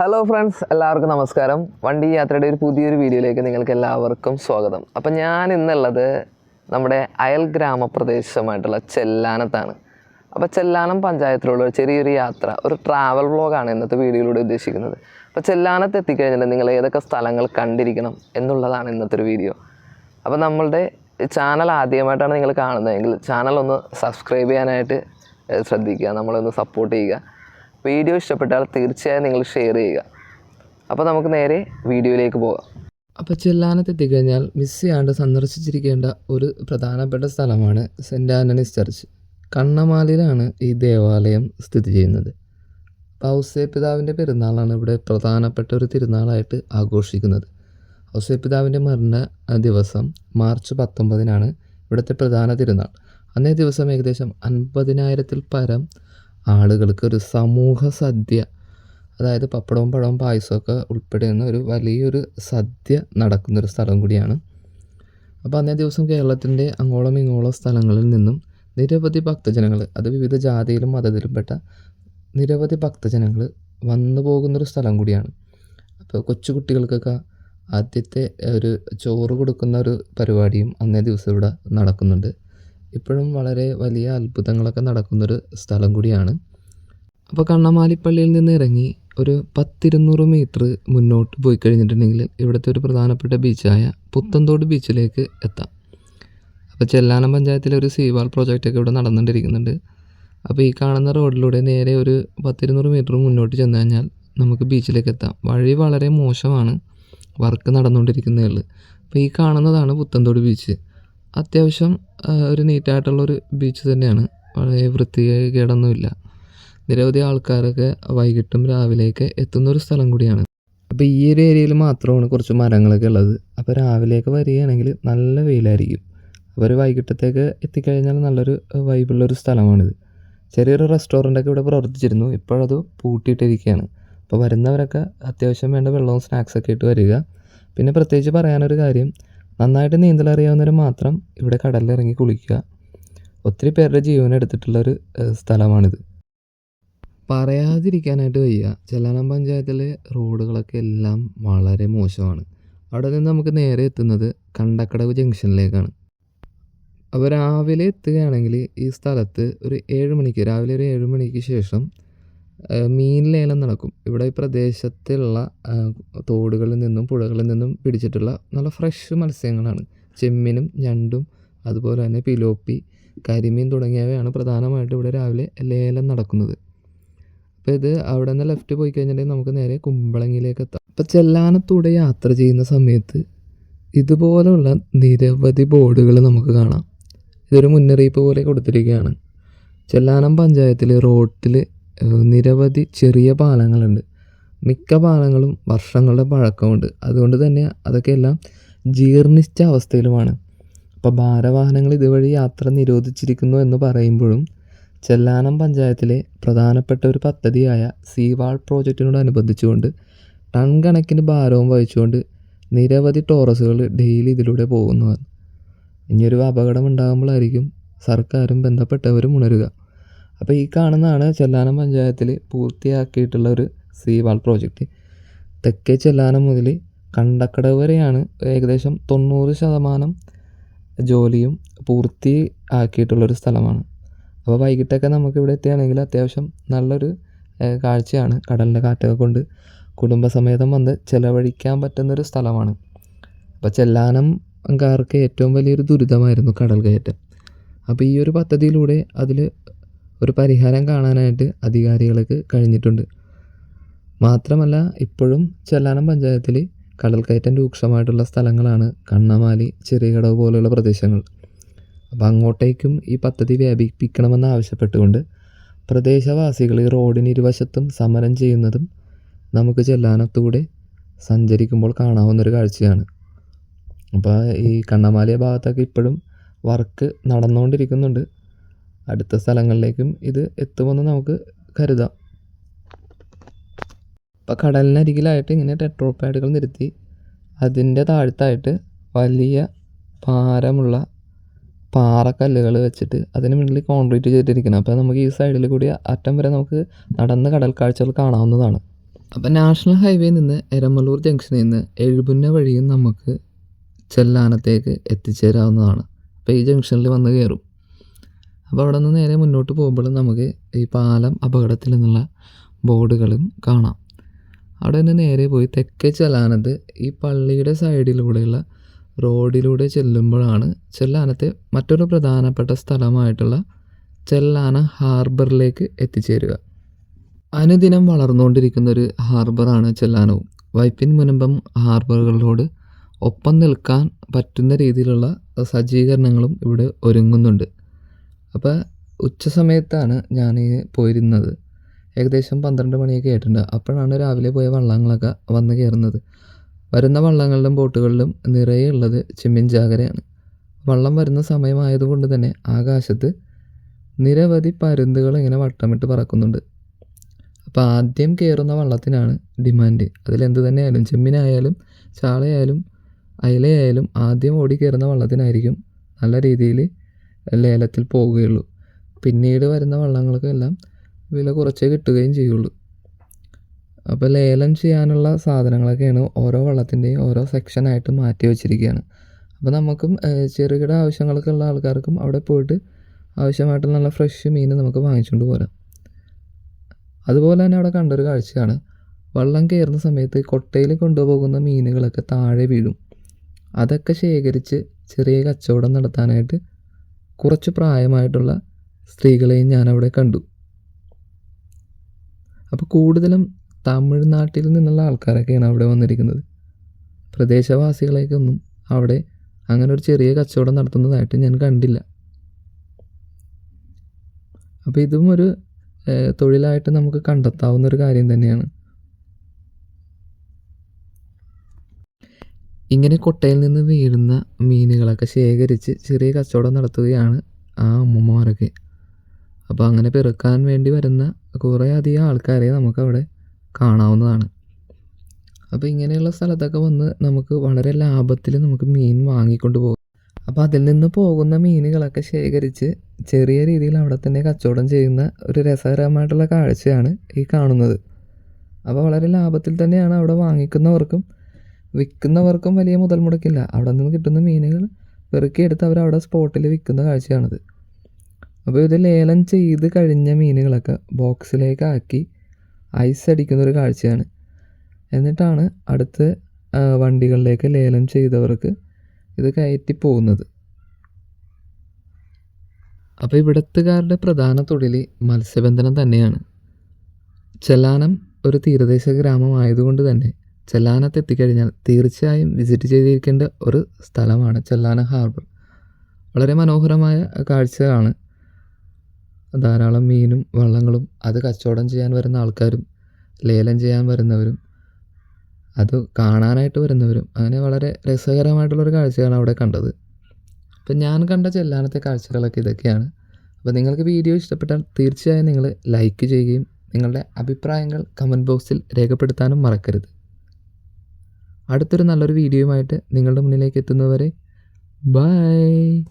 Hello friends എല്ലാവർക്കും നമസ്കാരം. വണ്ടി യാത്രയുടെ ഒരു പുതിയൊരു വീഡിയോയിലേക്ക് നിങ്ങൾക്ക് എല്ലാവർക്കും സ്വാഗതം. അപ്പം ഞാൻ ഇന്നുള്ളത് നമ്മുടെ അയൽ ഗ്രാമപ്രദേശമായിട്ടുള്ള ചെല്ലാനത്താണ്. അപ്പോൾ ചെല്ലാനം പഞ്ചായത്തിലുള്ള ഒരു ചെറിയൊരു യാത്ര ഒരു ട്രാവൽ വ്ളോഗാണ് ഇന്നത്തെ വീഡിയോയിലൂടെ ഉദ്ദേശിക്കുന്നത്. അപ്പോൾ ചെല്ലാനത്ത് എത്തിക്കഴിഞ്ഞാൽ നിങ്ങൾ ഏതൊക്കെ സ്ഥലങ്ങൾ കണ്ടിരിക്കണം എന്നുള്ളതാണ് ഇന്നത്തെ ഒരു വീഡിയോ. അപ്പോൾ നമ്മളുടെ ചാനൽ ആദ്യമായിട്ടാണ് നിങ്ങൾ കാണുന്നതെങ്കിൽ ചാനൽ ഒന്ന് സബ്സ്ക്രൈബ് ചെയ്യാനായിട്ട് ശ്രദ്ധിക്കുക നമ്മളൊന്ന് സപ്പോർട്ട് ചെയ്യുക. വീഡിയോ ഇഷ്ടപ്പെട്ടാൽ തീർച്ചയായും നിങ്ങൾ ഷെയർ ചെയ്യുക. അപ്പോൾ നമുക്ക് നേരെ വീഡിയോയിലേക്ക് പോകാം. അപ്പോൾ ചെല്ലാനത്ത് എത്തിക്കഴിഞ്ഞാൽ മിസ് ചെയ്യാണ്ട് സന്ദർശിച്ചിരിക്കേണ്ട ഒരു പ്രധാനപ്പെട്ട സ്ഥലമാണ് സെന്റ് ആന്റണീസ് ചർച്ച്. കണ്ണമാലയിലാണ് ഈ ദേവാലയം സ്ഥിതി ചെയ്യുന്നത്. ഔസേ പിതാവിന്റെ പെരുന്നാളാണ് ഇവിടെ പ്രധാനപ്പെട്ട ഒരു തിരുനാളായിട്ട് ആഘോഷിക്കുന്നത്. ഔസേ പിതാവിന്റെ മരണ ദിവസം മാർച്ച് പത്തൊമ്പതിനാണ് ഇവിടുത്തെ പ്രധാന തിരുനാൾ. അന്നേ ദിവസം ഏകദേശം അൻപതിനായിരത്തിൽ പരം ആളുകൾക്ക് ഒരു സമൂഹ സദ്യ അതായത് പപ്പടവും പഴവും പായസമൊക്കെ ഉൾപ്പെടുന്ന ഒരു വലിയൊരു സദ്യ നടക്കുന്നൊരു സ്ഥലം കൂടിയാണ്. അപ്പോൾ അന്നേ ദിവസം കേരളത്തിന്റെ അങ്ങോളം ഇങ്ങോളം സ്ഥലങ്ങളിൽ നിന്നും നിരവധി ഭക്തജനങ്ങൾ അത് വിവിധ ജാതിയിലും മതത്തിലും പെട്ട നിരവധി ഭക്തജനങ്ങൾ വന്നു പോകുന്നൊരു സ്ഥലം കൂടിയാണ്. അപ്പോൾ കൊച്ചുകുട്ടികൾക്കൊക്കെ ആദ്യത്തെ ഒരു ചോറ് കൊടുക്കുന്ന ഒരു പരിപാടിയും അന്നേ ദിവസം ഇവിടെ നടക്കുന്നുണ്ട്. ഇപ്പോഴും വളരെ വലിയ അത്ഭുതങ്ങളൊക്കെ നടക്കുന്നൊരു സ്ഥലം കൂടിയാണ്. അപ്പോൾ കണ്ണമാലിപ്പള്ളിയിൽ നിന്ന് ഇറങ്ങി ഒരു പത്തിരുന്നൂറ് മീറ്റർ മുന്നോട്ട് പോയി കഴിഞ്ഞിട്ടുണ്ടെങ്കിൽ ഇവിടുത്തെ ഒരു പ്രധാനപ്പെട്ട ബീച്ചായ പുത്തൻതോട് ബീച്ചിലേക്ക് എത്താം. അപ്പോൾ ചെല്ലാനം പഞ്ചായത്തിലെ ഒരു സീവാൾ പ്രോജക്റ്റൊക്കെ ഇവിടെ നടന്നുകൊണ്ടിരിക്കുന്നുണ്ട്. അപ്പോൾ ഈ കാണുന്ന റോഡിലൂടെ നേരെ ഒരു പത്തിരുന്നൂറ് മീറ്റർ മുന്നോട്ട് ചെന്ന് കഴിഞ്ഞാൽ നമുക്ക് ബീച്ചിലേക്ക് എത്താം. വഴി വളരെ മോശമാണ് വർക്ക് നടന്നുകൊണ്ടിരിക്കുന്നതിൽ. അപ്പോൾ ഈ കാണുന്നതാണ് പുത്തൻതോട് ബീച്ച്. അത്യാവശ്യം ഒരു നീറ്റായിട്ടുള്ളൊരു ബീച്ച് തന്നെയാണ്. വളരെ വൃത്തികേടൊന്നുമില്ല നിരവധി ആൾക്കാരൊക്കെ വൈകിട്ടും രാവിലെയൊക്കെ എത്തുന്ന ഒരു സ്ഥലം കൂടിയാണ്. അപ്പോൾ ഈ ഒരു ഏരിയയിൽ മാത്രമാണ് കുറച്ച് മരങ്ങളൊക്കെ ഉള്ളത്. അപ്പോൾ രാവിലെയൊക്കെ വരികയാണെങ്കിൽ നല്ല വെയിലായിരിക്കും. അപ്പോൾ ഒരു വൈകിട്ടത്തേക്ക് എത്തിക്കഴിഞ്ഞാൽ നല്ലൊരു വൈബുള്ളൊരു സ്ഥലമാണിത്. ചെറിയൊരു റെസ്റ്റോറന്റൊക്കെ ഇവിടെ പ്രവർത്തിച്ചിരുന്നു. ഇപ്പോഴത് പൂട്ടിയിട്ടിരിക്കുകയാണ്. അപ്പോൾ വരുന്നവരൊക്കെ അത്യാവശ്യം വേണ്ട വെള്ളവും സ്നാക്സൊക്കെ ഇട്ട് വരിക. പിന്നെ പ്രത്യേകിച്ച് പറയാനൊരു കാര്യം നന്നായിട്ട് നീന്തൽ അറിയാവുന്നവർ മാത്രം ഇവിടെ കടലിലിറങ്ങി കുളിക്കുക. ഒത്തിരി പേരുടെ ജീവൻ എടുത്തിട്ടുള്ളൊരു സ്ഥലമാണിത്. പറയാതിരിക്കാനായിട്ട് വയ്യ. ചെല്ലാനം പഞ്ചായത്തിലെ റോഡുകളൊക്കെ എല്ലാം വളരെ മോശമാണ്. അവിടെ നിന്ന് നമുക്ക് നേരെ എത്തുന്നത് കണ്ടക്കടവ് ജംഗ്ഷനിലേക്കാണ്. അപ്പോൾ രാവിലെ എത്തുകയാണെങ്കിൽ ഈ സ്ഥലത്ത് ഒരു ഏഴ് മണിക്ക് രാവിലെ ഒരു ഏഴ് മണിക്ക് ശേഷം മീൻ ലേലം നടക്കും. ഇവിടെ ഈ പ്രദേശത്തുള്ള തോടുകളിൽ നിന്നും പുഴകളിൽ നിന്നും പിടിച്ചിട്ടുള്ള നല്ല ഫ്രഷ് മത്സ്യങ്ങളാണ്. ചെമ്മീനും ഞണ്ടും അതുപോലെ തന്നെ പിലോപ്പി കരിമീൻ തുടങ്ങിയവയാണ് പ്രധാനമായിട്ടും ഇവിടെ രാവിലെ ലേലം നടക്കുന്നത്. അപ്പോൾ ഇത് അവിടെ നിന്ന് ലെഫ്റ്റ് പോയി കഴിഞ്ഞിട്ടുണ്ടെങ്കിൽ നമുക്ക് നേരെ കുമ്പളങ്ങിയിലേക്ക് എത്താം. അപ്പോൾ ചെല്ലാനത്തൂടെ യാത്ര ചെയ്യുന്ന സമയത്ത് ഇതുപോലുള്ള നിരവധി ബോർഡുകൾ നമുക്ക് കാണാം. ഇതൊരു മുന്നറിയിപ്പ് പോലെ കൊടുത്തിരിക്കുകയാണ്. ചെല്ലാനം പഞ്ചായത്തിൽ റോട്ടിൽ നിരവധി ചെറിയ പാലങ്ങളുണ്ട്. മിക്ക പാലങ്ങളും വർഷങ്ങളുടെ പഴക്കമുണ്ട്. അതുകൊണ്ട് തന്നെ അതൊക്കെ എല്ലാം ജീർണിച്ച അവസ്ഥയിലുമാണ്. അപ്പോൾ ഭാരവാഹനങ്ങൾ ഇതുവഴി യാത്ര നിരോധിച്ചിരിക്കുന്നു എന്ന് പറയുമ്പോഴും ചെല്ലാനം പഞ്ചായത്തിലെ പ്രധാനപ്പെട്ട ഒരു പദ്ധതിയായ സീവാൾ പ്രോജക്റ്റിനോടനുബന്ധിച്ചുകൊണ്ട് ടൺ കണക്കിന് ഭാരവും വഹിച്ചുകൊണ്ട് നിരവധി ടോറസുകൾ ഡെയിലി ഇതിലൂടെ പോകുന്നതാണ്. ഇനിയൊരു അപകടം ഉണ്ടാകുമ്പോഴായിരിക്കും സർക്കാരും ബന്ധപ്പെട്ടവരും ഉണരുക. അപ്പോൾ ഈ കാണുന്നതാണ് ചെല്ലാനം പഞ്ചായത്തിൽ പൂർത്തിയാക്കിയിട്ടുള്ള ഒരു സീ വാൾ പ്രോജക്റ്റ്. തെക്കേ ചെല്ലാനം മുതൽ കണ്ടക്കടവ് വരെയാണ് ഏകദേശം തൊണ്ണൂറ് ശതമാനം ജോലിയും പൂർത്തി ആക്കിയിട്ടുള്ളൊരു സ്ഥലമാണ്. അപ്പോൾ വൈകിട്ടൊക്കെ നമുക്ക് ഇവിടെ എത്തുകയാണെങ്കിൽ അത്യാവശ്യം നല്ലൊരു കാഴ്ചയാണ് കടലിന്റെ കാറ്റൊക്കെ കൊണ്ട് കുടുംബസമേതം വന്ന് ചിലവഴിക്കാൻ പറ്റുന്നൊരു സ്ഥലമാണ്. അപ്പോൾ ചെല്ലാനംകാർക്ക് ഏറ്റവും വലിയൊരു ദുരിതമായിരുന്നു കടൽ കയറ്റം. അപ്പോൾ ഈ ഒരു പദ്ധതിയിലൂടെ അതിൽ ഒരു പരിഹാരം കാണാനായിട്ട് അധികാരികൾക്ക് കഴിഞ്ഞിട്ടുണ്ട്. മാത്രമല്ല ഇപ്പോഴും ചെല്ലാനം പഞ്ചായത്തിൽ കടൽക്കയറ്റം രൂക്ഷമായിട്ടുള്ള സ്ഥലങ്ങളാണ് കണ്ണമാലി ചെറിയകടവ് പോലെയുള്ള പ്രദേശങ്ങൾ. അപ്പോൾ അങ്ങോട്ടേക്കും ഈ പദ്ധതി വ്യാപിപ്പിക്കണമെന്ന് ആവശ്യപ്പെട്ടുകൊണ്ട് പ്രദേശവാസികൾ ഈ റോഡിന് ഇരുവശത്തും സമരം ചെയ്യുന്നതും നമുക്ക് ചെല്ലാനത്തൂടെ സഞ്ചരിക്കുമ്പോൾ കാണാവുന്നൊരു കാഴ്ചയാണ്. അപ്പോൾ ഈ കണ്ണമാലിയ ഭാഗത്തൊക്കെ ഇപ്പോഴും വർക്ക് നടന്നുകൊണ്ടിരിക്കുന്നുണ്ട്. അടുത്ത സ്ഥലങ്ങളിലേക്കും ഇത് എത്തുമെന്ന് നമുക്ക് കരുതാം. അപ്പോൾ കടലിനരികിലായിട്ട് ഇങ്ങനെ ടെട്രോൾ പാഡുകൾ നിരത്തി അതിന്റെ താഴത്തായിട്ട് വലിയ ഭാരമുള്ള പാറക്കല്ലുകൾ വെച്ചിട്ട് അതിന് മുന്നിൽ കോൺക്രീറ്റ് ചെയ്തിരിക്കണം അപ്പോൾ നമുക്ക് ഈ സൈഡിൽ കൂടി അറ്റം വരെ നമുക്ക് നടന്ന് കടൽ കാഴ്ചകൾ കാണാവുന്നതാണ്. അപ്പോൾ നാഷണൽ ഹൈവേയിൽ നിന്ന് എരമലൂർ ജംഗ്ഷനിൽ നിന്ന് എഴുപുന്ന വഴിയും നമുക്ക് ചെല്ലാനത്തേക്ക് എത്തിച്ചേരാവുന്നതാണ്. അപ്പോൾ ഈ ജംഗ്ഷനിൽ വന്ന് കയറും അപ്പോൾ അവിടെ നിന്ന് നേരെ മുന്നോട്ട് പോകുമ്പോൾ നമുക്ക് ഈ പാലം അപകടത്തിൽ നിന്നുള്ള ബോർഡുകളും കാണാം. അവിടെ നിന്ന് നേരെ പോയി തെക്കേ ചെല്ലാനത്ത് ഈ പള്ളിയുടെ സൈഡിലൂടെയുള്ള റോഡിലൂടെ ചെല്ലുമ്പോഴാണ് ചെല്ലാനത്തെ മറ്റൊരു പ്രധാനപ്പെട്ട സ്ഥലമായിട്ടുള്ള ചെല്ലാന ഹാർബറിലേക്ക് എത്തിച്ചേരുക. അനുദിനം വളർന്നുകൊണ്ടിരിക്കുന്ന ഒരു ഹാർബറാണ് ചെല്ലാനവും. വൈപ്പിൻ മുനമ്പം ഹാർബറുകളോട് ഒപ്പം നിൽക്കാൻ പറ്റുന്ന രീതിയിലുള്ള സജ്ജീകരണങ്ങളും ഇവിടെ ഒരുങ്ങുന്നുണ്ട്. അപ്പോൾ ഉച്ച സമയത്താണ് ഞാൻ പോയിരുന്നത്. ഏകദേശം പന്ത്രണ്ട് മണിയൊക്കെ ആയിട്ടുണ്ട്. അപ്പോഴാണ് രാവിലെ പോയ വള്ളങ്ങളൊക്കെ വന്ന് കയറുന്നത്. വരുന്ന വള്ളങ്ങളിലും ബോട്ടുകളിലും നിറയെ ഉള്ളത് ചെമ്മീൻ ജാഗരയാണ് വള്ളം വരുന്ന സമയമായതുകൊണ്ട് തന്നെ ആകാശത്ത് നിരവധി പരുന്തുകൾ ഇങ്ങനെ വട്ടമിട്ട് പറക്കുന്നുണ്ട്. അപ്പോൾ ആദ്യം കയറുന്ന വള്ളത്തിനാണ് ഡിമാൻഡ്. അതിലെന്ത് തന്നെയായാലും ചെമ്മീനായാലും ചാളയായാലും അയലയായാലും ആദ്യം ഓടി കയറുന്ന വള്ളത്തിനായിരിക്കും നല്ല രീതിയിൽ ലേലത്തിൽ പോവുകയുള്ളൂ. പിന്നീട് വരുന്ന വള്ളങ്ങൾക്കെല്ലാം വില കുറച്ചേ കിട്ടുകയും ചെയ്യുള്ളൂ. അപ്പോൾ ലേലം ചെയ്യാനുള്ള സാധനങ്ങളൊക്കെയാണ് ഓരോ വള്ളത്തിന്റെയും ഓരോ സെക്ഷനായിട്ട് മാറ്റി വെച്ചിരിക്കുകയാണ്. അപ്പോൾ നമുക്കും ചെറുകിട ആവശ്യങ്ങൾക്കുള്ള ആൾക്കാർക്കും അവിടെ പോയിട്ട് ആവശ്യമായിട്ടുള്ള നല്ല ഫ്രഷ് മീൻ നമുക്ക് വാങ്ങിച്ചുകൊണ്ട് പോരാം. അതുപോലെ തന്നെ അവിടെ കണ്ടൊരു കാഴ്ചയാണ്. വള്ളം കയറുന്ന സമയത്ത് കൊട്ടയിൽ കൊണ്ടുപോകുന്ന മീനുകളൊക്കെ താഴെ വീഴും. അതൊക്കെ ശേഖരിച്ച് ചെറിയ കച്ചവടം നടത്താനായിട്ട് കുറച്ച് പ്രായമായിട്ടുള്ള സ്ത്രീകളെയും ഞാനവിടെ കണ്ടു. അപ്പോൾ കൂടുതലും തമിഴ്നാട്ടിൽ നിന്നുള്ള ആൾക്കാരൊക്കെയാണ് അവിടെ വന്നിരിക്കുന്നത്. പ്രദേശവാസികളേക്കൊന്നും അവിടെ അങ്ങനെ ഒരു ചെറിയ കച്ചവടം നടത്തുന്നതായിട്ട് ഞാൻ കണ്ടില്ല. അപ്പോൾ ഇതും ഒരു തൊഴിലായിട്ട് നമുക്ക് കണ്ടെത്താവുന്ന ഒരു കാര്യം തന്നെയാണ്. ഇങ്ങനെ കൊട്ടയിൽ നിന്ന് വീഴുന്ന മീനുകളൊക്കെ ശേഖരിച്ച് ചെറിയ കച്ചവടം നടത്തുകയാണ് ആ അമ്മമാരൊക്കെ അപ്പോൾ അങ്ങനെ പെറുക്കാൻ വേണ്ടി വരുന്ന കുറേ അധികം ആൾക്കാരെ നമുക്കവിടെ കാണാവുന്നതാണ്. അപ്പോൾ ഇങ്ങനെയുള്ള സ്ഥലത്തൊക്കെ വന്ന് നമുക്ക് വളരെ ലാഭത്തിൽ നമുക്ക് മീൻ വാങ്ങിക്കൊണ്ട് പോകും. അപ്പോൾ അതിൽ നിന്ന് പോകുന്ന മീനുകളൊക്കെ ശേഖരിച്ച് ചെറിയ രീതിയിൽ അവിടെ തന്നെ കച്ചവടം ചെയ്യുന്ന ഒരു രസകരമായിട്ടുള്ള കാഴ്ചയാണ് ഈ കാണുന്നത്. അപ്പോൾ വളരെ ലാഭത്തിൽ തന്നെയാണ് അവിടെ വാങ്ങിക്കുന്നവർക്കും വിൽക്കുന്നവർക്കും വലിയ മുതൽ മുടക്കില്ല അവിടെ നിന്ന് കിട്ടുന്ന മീനുകൾ പെറുക്കിയെടുത്ത് അവർ അവിടെ സ്പോട്ടിൽ വിൽക്കുന്ന കാഴ്ചയാണിത്. അപ്പോൾ ഇത് ലേലം ചെയ്ത് കഴിഞ്ഞ മീനുകളൊക്കെ ബോക്സിലേക്ക് ആക്കി ഐസ് അടിക്കുന്ന ഒരു കാഴ്ചയാണ്. എന്നിട്ടാണ് അടുത്ത വണ്ടികളിലേക്ക് ലേലം ചെയ്തവർക്ക് ഇത് കയറ്റി പോകുന്നത്. അപ്പോൾ ഇവിടത്തുകാരുടെ പ്രധാന തൊഴിൽ മത്സ്യബന്ധനം തന്നെയാണ്. ചെല്ലാനം ഒരു തീരദേശ ഗ്രാമമായതുകൊണ്ട് തന്നെ ചെല്ലാനത്ത് എത്തിക്കഴിഞ്ഞാൽ തീർച്ചയായും വിസിറ്റ് ചെയ്തിരിക്കേണ്ട ഒരു സ്ഥലമാണ് ചെല്ലാന ഹാർബർ വളരെ മനോഹരമായ കാഴ്ചയാണ്. ധാരാളം മീനും വള്ളങ്ങളും അത് കച്ചവടം ചെയ്യാൻ വരുന്ന ആൾക്കാരും ലേലം ചെയ്യാൻ വരുന്നവരും അത് കാണാനായിട്ട് വരുന്നവരും അങ്ങനെ വളരെ രസകരമായിട്ടുള്ളൊരു കാഴ്ചയാണ് അവിടെ കണ്ടത്. അപ്പം ഞാൻ കണ്ട ചെല്ലാനത്തെ കാഴ്ചകളൊക്കെ ഇതൊക്കെയാണ്. അപ്പോൾ നിങ്ങൾക്ക് വീഡിയോ ഇഷ്ടപ്പെട്ടാൽ തീർച്ചയായും നിങ്ങൾ ലൈക്ക് ചെയ്യുകയും നിങ്ങളുടെ അഭിപ്രായങ്ങൾ കമന്റ് ബോക്സിൽ രേഖപ്പെടുത്താനും മറക്കരുത്. അടുത്തൊരു നല്ലൊരു വീഡിയോയുമായിട്ട് നിങ്ങളുടെ മുന്നിലേക്ക് എത്തുന്നവരെ ബൈ.